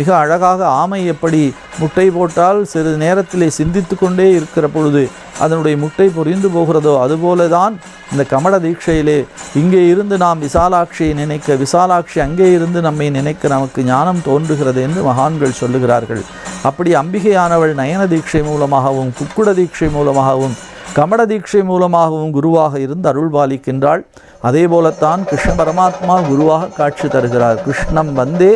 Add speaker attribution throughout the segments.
Speaker 1: மிக அழகாக ஆமை எப்படி முட்டை போட்டால் சிறிது நேரத்திலே சிந்தித்து கொண்டே இருக்கிற பொழுது அதனுடைய முட்டை புரிந்து போகிறதோ அதுபோல தான் இந்த கமட தீட்சையிலே இங்கே இருந்து நாம் விசாலாட்சியை நினைக்க விசாலாட்சி அங்கே இருந்து நம்மை நினைக்க நமக்கு ஞானம் தோன்றுகிறது என்று மகான்கள் சொல்லுகிறார்கள். அப்படி அம்பிகையானவள் நயன தீட்சை மூலமாகவும் குக்குட தீட்சை மூலமாகவும் கமட தீட்சை மூலமாகவும் குருவாக இருந்து அருள் பாலிக்கின்றாள். அதே போலத்தான் கிருஷ்ண பரமாத்மா குருவாக காட்சி தருகிறார். கிருஷ்ணம் வந்தே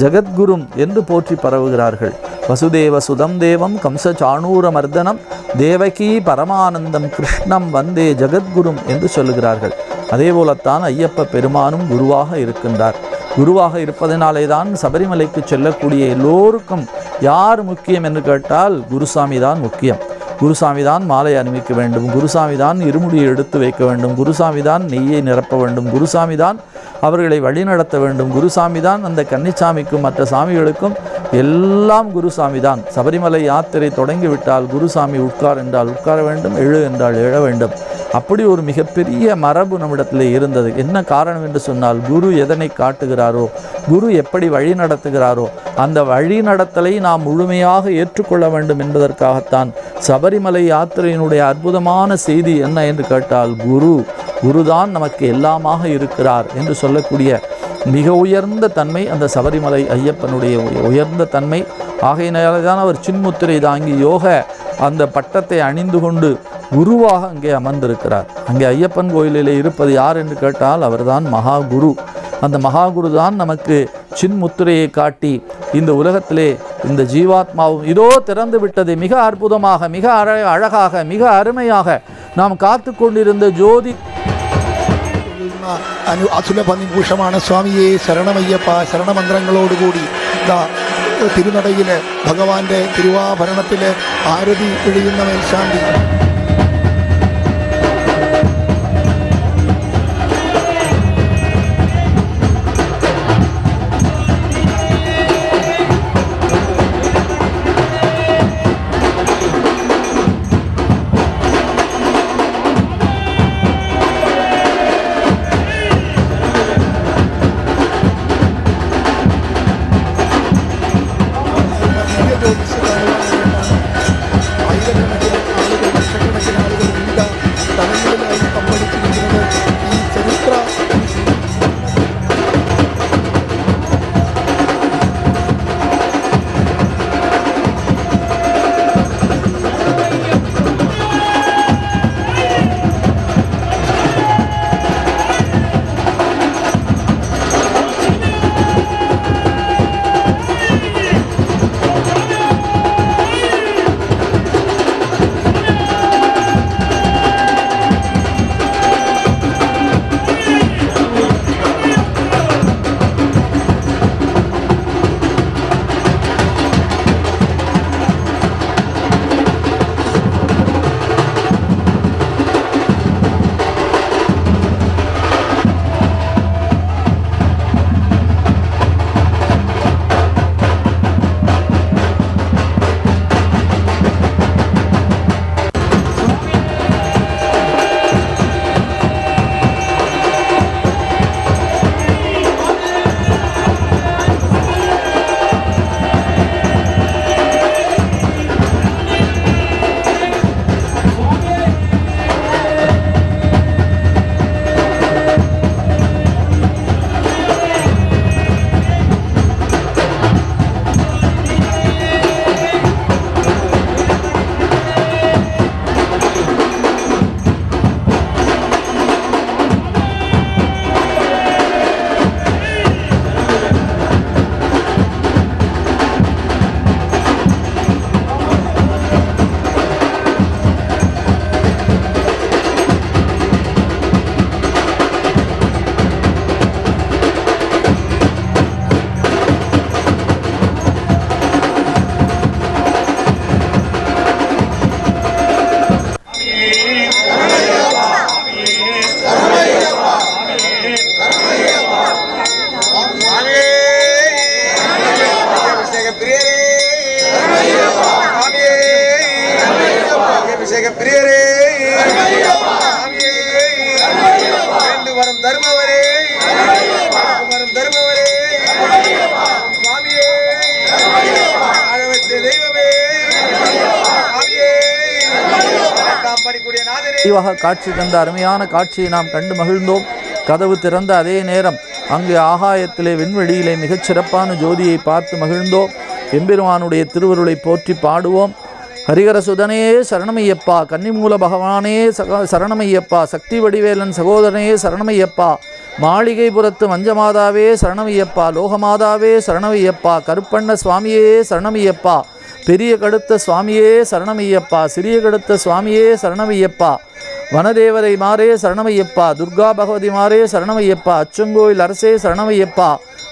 Speaker 1: ஜெகத்குரும் என்று போற்றி பரவுகிறார்கள். வசுதேவ சுதம் தேவம் கம்ச சாணூர மர்தனம் தேவகி பரமானந்தம் கிருஷ்ணம் வந்தே ஜெகத்குரும் என்று சொல்லுகிறார்கள். அதே போலத்தான் ஐயப்ப பெருமானும் குருவாக இருக்கின்றார். குருவாக இருப்பதனாலே தான் சபரிமலைக்கு செல்லக்கூடிய எல்லோருக்கும் யார் முக்கியம் என்று கேட்டால் குருசாமி தான் முக்கியம். குருசாமி தான் மாலை அணிவிக்க வேண்டும். குருசாமி தான் இருமுடியை எடுத்து வைக்க வேண்டும். குருசாமி தான் நெய்யை நிரப்ப வேண்டும். குருசாமி தான் அவர்களை வழிநடத்த வேண்டும். குருசாமி தான் அந்த கன்னிசாமிக்கும் மற்ற சாமிகளுக்கும் எல்லாம் குருசாமி தான் சபரிமலை யாத்திரை தொடங்கிவிட்டால் குருசாமி உட்கார் என்றால் உட்கார வேண்டும் எழு என்றால் எழ வேண்டும். அப்படி ஒரு மிகப்பெரிய மரபு நம்மிடத்தில் இருந்தது. என்ன காரணம் என்று சொன்னால் குரு எதனை காட்டுகிறாரோ குரு எப்படி வழி நடத்துகிறாரோ அந்த வழி நடத்தலை நாம் முழுமையாக ஏற்றுக்கொள்ள வேண்டும் என்பதற்காகத்தான் சபரிமலை யாத்திரையினுடைய அற்புதமான செய்தி என்ன என்று கேட்டால் குரு குருதான் நமக்கு எல்லாமாக இருக்கிறார் என்று சொல்லக்கூடிய மிக உயர்ந்த தன்மை அந்த சபரிமலை ஐயப்பனுடைய உயர்ந்த தன்மை. ஆகையினால தான் அவர் சின்முத்திரை தாங்கி யோக அந்த பட்டத்தை அணிந்து கொண்டு குருவாக அங்கே அமர்ந்திருக்கிறார். அங்கே ஐயப்பன் கோயிலிலே இருப்பது யார் என்று கேட்டால் அவர்தான் மகா குரு அந்த மகா குரு தான் நமக்கு சின்முத்திரையை காட்டி இந்த உலகத்திலே இந்த ஜீவாத்மாவும் இதோ திறந்து விட்டது. மிக அற்புதமாக மிக அழ அழகாக மிக அருமையாக நாம் காத்து கொண்டிருந்த ஜோதி
Speaker 2: അനു അതുലഭ നിമിഷമാണ് സ്വാമിയെ ശരണമയ്യപ്പ ശരണമന്ത്രങ്ങളോടുകൂടി ഇതാ തിരുനടയിൽ ഭഗവാന്റെ തിരുവാഭരണത്തിൽ ആരതി പിഴിയുന്ന മേൽശാന്തി
Speaker 1: தெய்வக காட்சி தந்த அருமையான காட்சியை நாம் கண்டு மகிழ்ந்தோம். கதவு திறந்த அதே நேரம் அங்கு ஆகாயத்திலே விண்வெளியிலே மிகச் சிறப்பான ஜோதியை பார்த்து மகிழ்ந்தோம். எம்பெருமானுடைய திருவருளை போற்றி பாடுவோம். ஹரிகரசுதனே சரணமையப்பா கன்னிமூல பகவானே சக சரணமையப்பா சக்தி வடிவேலன் சகோதரனே சரணமையப்பா மாளிகைபுரத்து மஞ்சமாதாவே சரணமையப்பா லோகமாதாவே சரணமையப்பா கருப்பண்ண சுவாமியே சரணமையப்பா பெரிய கடுத்த சுவாமியே சரணமையப்பா சிறிய கடுத்த சுவாமியே சரணமையப்பா வனதேவரை மாறே சரணமையப்பா துர்கா பகவதி மாறே சரணமையப்பா அச்சங்கோயில் அரசே சரணமையப்பா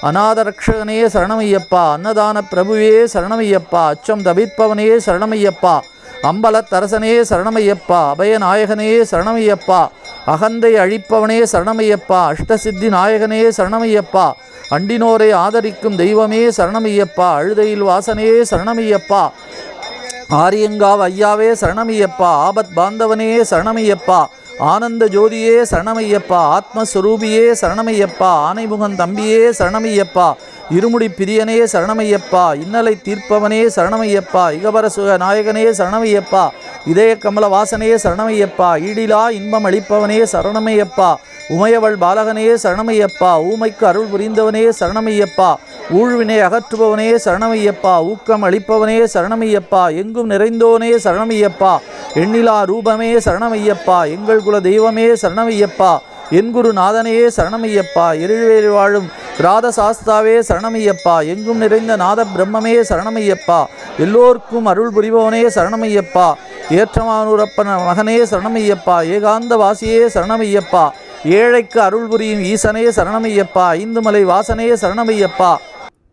Speaker 1: அநாத ரக்ஷகனே சரணமையப்பா அன்னதான பிரபுவே சரணமையப்பா அச்சம் தவிப்பவனே சரணமையப்பா அம்பலத்தரசனே சரணமையப்பா அபயநாயகனே சரணமையப்பா அகந்தை அழிப்பவனே சரணமையப்பா அஷ்டசித்தி நாயகனே சரணமையப்பா அண்டினோரை ஆதரிக்கும் தெய்வமே சரணமையப்பா அழுதையில் வாசனே சரணமையப்பா ஆரியங்காவ் ஐயாவே சரணமையப்பா. ஆபத் பாந்தவனே சரணமையப்பா. ஆனந்த ஜோதியே சரணமையப்பா. ஆத்மஸ்வரூபியே சரணமையப்பா. ஆனைமுகன் தம்பியே சரணமையப்பா. இருமுடி பிரியனே சரணமையப்பா. இன்னலை தீர்ப்பவனே சரணமையப்பா. இகபர சுக நாயகனே சரணமையப்பா. இதய கமல வாசனே சரணமையப்பா. ஈடிலா இன்பம் அளிப்பவனே சரணமையப்பா. உமையவள் பாலகனே சரணமையப்பா. ஊமைக்கு அருள் புரிந்தவனே சரணமையப்பா. ஊழ்வினை அகற்றுபவனே சரணமையப்பா ஊக்கம் அளிப்பவனே சரணமையப்பா எங்கும் நிறைந்தோனே சரணமையப்பா எண்ணிலா ரூபமே சரணமையப்பா எங்கள் குல தெய்வமே சரணமையப்பா என் குரு நாதனே சரணமையப்பா எழில்வேலி வாழும் ராத சாஸ்தாவே சரணமையப்பா எங்கும் நிறைந்த நாத பிரம்மமே சரணமையப்பா எல்லோர்க்கும் அருள் புரிபவனே சரணமையப்பா ஏற்றமானூரப்பன மகனே சரணமையப்பா ஏகாந்த வாசியே சரணமையப்பா ஏழைக்கு அருள் புரியும் ஈசனே சரணமையப்பா ஐந்துமலை வாசனே சரணமையப்பா